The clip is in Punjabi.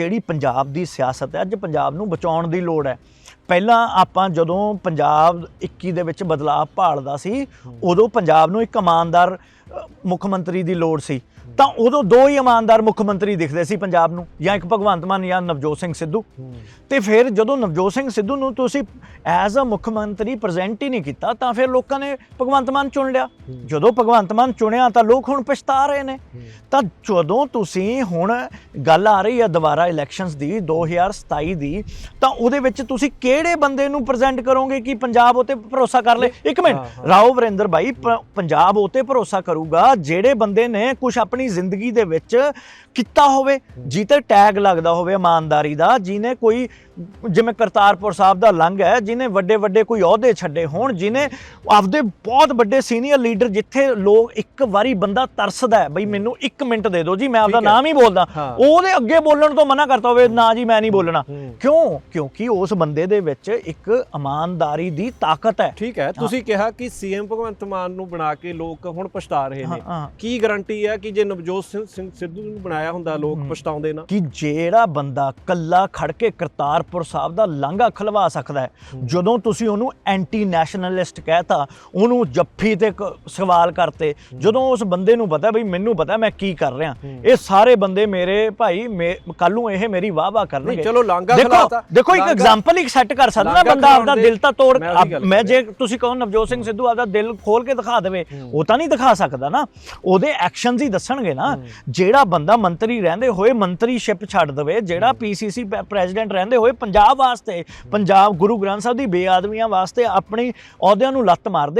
ਜਿਹੜੀ ਪੰਜਾਬ ਦੀ ਸਿਆਸਤ ਹੈ ਅੱਜ ਪੰਜਾਬ ਨੂੰ ਬਚਾਉਣ ਦੀ ਲੋੜ ਹੈ। ਪਹਿਲਾਂ ਆਪਾਂ ਜਦੋਂ ਪੰਜਾਬ 21 ਦੇ ਵਿੱਚ ਬਦਲਾਅ ਭਾਲਦਾ ਸੀ ਉਦੋਂ ਪੰਜਾਬ ਨੂੰ ਇੱਕ ਇਮਾਨਦਾਰ ਮੁੱਖ ਮੰਤਰੀ ਦੀ ਲੋੜ ਸੀ। ਤਾਂ ਉਦੋਂ ਦੋ ਹੀ ਇਮਾਨਦਾਰ ਮੁੱਖ ਮੰਤਰੀ ਦਿਖਦੇ ਸੀ ਪੰਜਾਬ ਨੂੰ ਜਾਂ ਇੱਕ ਭਗਵੰਤ ਮਾਨ ਜਾਂ ਨਵਜੋਤ ਸਿੰਘ ਸਿੱਧੂ। ਤੇ ਫਿਰ ਜਦੋਂ ਨਵਜੋਤ ਸਿੰਘ ਸਿੱਧੂ ਨੂੰ ਤੁਸੀਂ ਐਜ਼ ਅ ਮੁੱਖ ਮੰਤਰੀ ਪ੍ਰੈਜ਼ੈਂਟ ਹੀ ਨਹੀਂ ਕੀਤਾ ਤਾਂ ਫਿਰ ਲੋਕਾਂ ਨੇ ਭਗਵੰਤ ਮਾਨ ਚੁਣ ਲਿਆ। ਜਦੋਂ ਭਗਵੰਤ ਮਾਨ ਚੁਣਿਆ ਤਾਂ ਲੋਕ ਹੁਣ ਪਛਤਾ ਰਹੇ ਨੇ। ਤਾਂ ਜਦੋਂ ਤੁਸੀਂ ਹੁਣ ਗੱਲ ਆ ਰਹੀ ਹੈ ਦੁਬਾਰਾ ਇਲੈਕਸ਼ਨਸ ਦੀ 2027 ਦੀ ਤਾਂ ਉਹਦੇ ਵਿੱਚ ਤੁਸੀਂ ਕਿਹੜੇ ਬੰਦੇ ਨੂੰ ਪ੍ਰੈਜ਼ੈਂਟ ਕਰੋਗੇ ਕਿ ਪੰਜਾਬ ਉਤੇ ਭਰੋਸਾ ਕਰ ਲੇ? ਇੱਕ ਮਿੰਟ। ਰਾਓ ਵਰਿੰਦਰ ਭਾਈ ਪੰਜਾਬ ਉਤੇ ਭਰੋਸਾ ਕਰੂਗਾ ਜਿਹੜੇ ਬੰਦੇ ਨੇ ਕੁਝ ਆਪਣੀ ਜ਼ਿੰਦਗੀ ਦੇ ਵਿੱਚ ਕੀਤਾ ਹੋਵੇ ਜਿੱਤੇ ਟੈਗ ਲੱਗਦਾ ਹੋਵੇ ਇਮਾਨਦਾਰੀ ਦਾ ਜਿਨੇ ਕੋਈ ਜਿਵੇਂ ਕਰਤਾਰਪੁਰ ਸਾਹਿਬ ਦਾ ਲੰਘ ਹੈ ਜਿਨੇ ਵੱਡੇ ਵੱਡੇ ਕੋਈ ਅਹੁਦੇ ਛੱਡੇ ਹੋਣ ਜਿਨੇ ਆਪਦੇ ਬਹੁਤ ਵੱਡੇ ਸੀਨੀਅਰ ਲੀਡਰ ਜਿੱਥੇ ਲੋਕ ਇੱਕ ਵਾਰੀ ਬੰਦਾ ਤਰਸਦਾ ਬਈ ਮੈਨੂੰ 1 ਮਿੰਟ ਦੇ ਦਿਓ ਜੀ ਮੈਂ ਆਪਦਾ। ਨਾਮ ਹੀ ਬੋਲਦਾ। ਉਹਦੇ ਅੱਗੇ ਬੋਲਣ ਤੋਂ ਮਨਾ ਕਰਤਾ ਹੋਵੇ ਨਾ ਜੀ ਮੈਂ ਨਹੀਂ ਬੋਲਣਾ। ਕਿਉਂ ਕਿਉਂਕਿ ਉਸ ਬੰਦੇ ਦੇ ਵਿੱਚ ਇੱਕ ਇਮਾਨਦਾਰੀ ਦੀ ਤਾਕਤ ਹੈ ਠੀਕ ਹੈ ਤੁਸੀਂ ਕਿਹਾ ਕਿ ਸੀਐਮ ਭਗਵੰਤ ਮਾਨ ਨੂੰ ਬਣਾ ਕੇ ਲੋਕ ਹੁਣ ਪਛਤਾ ਰਹੇ ਹਾਂ, ਨੇ। ਕੀ ਗਾਰੰਟੀ ਹੈ ਕਿ ਜੇ ਨਵਜੋਤ ਸਿੰਘ ਸਿੱਧੂ ਨੂੰ ਬਣਾਇਆ ਹੁੰਦਾ ਲੋਕ ਪਛਤਾਉਂਦੇ ਨਾ? ਕਿ ਜਿਹੜਾ ਬੰਦਾ ਕੱਲਾ ਖੜ ਕੇ ਕਰਤਾਰਪੁਰ ਸਾਹਿਬ ਦਾ ਲਾਂਘਾ ਖਲਵਾ ਸਕਦਾ ਹੈ। ਜਦੋਂ ਤੁਸੀਂ ਉਹਨੂੰ ਐਂਟੀ ਨੈਸ਼ਨਲਿਸਟ ਕਹਿਤਾ ਉਹਨੂੰ ਜੱਫੀ ਤੇ ਸਵਾਲ ਕਰਤੇ ਜਦੋਂ ਉਸ ਬੰਦੇ ਨੂੰ ਪਤਾ ਵੀ ਮੈਨੂੰ ਪਤਾ ਮੈਂ ਕੀ ਕਰ ਰਿਹਾ। ਇਹ ਸਾਰੇ ਬੰਦੇ ਮੇਰੇ ਭਾਈ ਕੱਲ ਨੂੰ ਇਹ ਮੇਰੀ ਵਾਹ ਵਾਹ ਕਰਨਗੇ ਚਲੋ ਲਾਂਘਾ ਖਿਲਾਤਾ। ਦੇਖੋ ਇੱਕ ਐਗਜ਼ਾਮਪਲ ਇੱਕ ਸੈੱਟ ਕਰ ਸਕਦਾ ਨਾ ਬੰਦਾ ਆਪਦਾ ਦਿਲ ਤਾਂ ਤੋੜ ਮੈਂ ਜੇ ਤੁਸੀਂ ਕਹੋ ਨਵਜੋਤ ਸਿੰਘ ਸਿੱਧੂ ਆਪਦਾ ਦਿਲ ਖੋਲ ਕੇ ਦਿਖਾ ਦੇਵੇ ਉਹ ਤਾਂ ਨਹੀਂ ਦਿਖਾ ਸਕਦਾ ਨਾ। ਉਹਦੇ ਐਕਸ਼ਨਸ ਹੀ ਦੱਸਣਗੇ ਨਾ। ਜਿਹੜਾ ਬੰਦਾ ਮੰਤਰੀ ਰਹਿੰਦੇ ਹੋਏ ਮੰਤਰੀਸ਼ਿਪ ਛੱਡ ਦੇਵੇ ਜਿਹੜਾ ਪੀਸੀਸੀ ਪ੍ਰੈਜ਼ੀਡੈਂਟ ਰਹਿੰਦੇ ਹੋਏ ਪੰਜਾਬ ਵਾਸਤੇ ਪੰਜਾਬ ਗੁਰੂ ਗ੍ਰੰਥ ਸਾਹਿਬ ਦੀ ਬੇਆਦਮੀਆਂ ਵਾਸਤੇ ਆਪਣੀ ਅਹੁਦਿਆਂ ਨੂੰ ਲੱਤ ਮਾਰਦੇ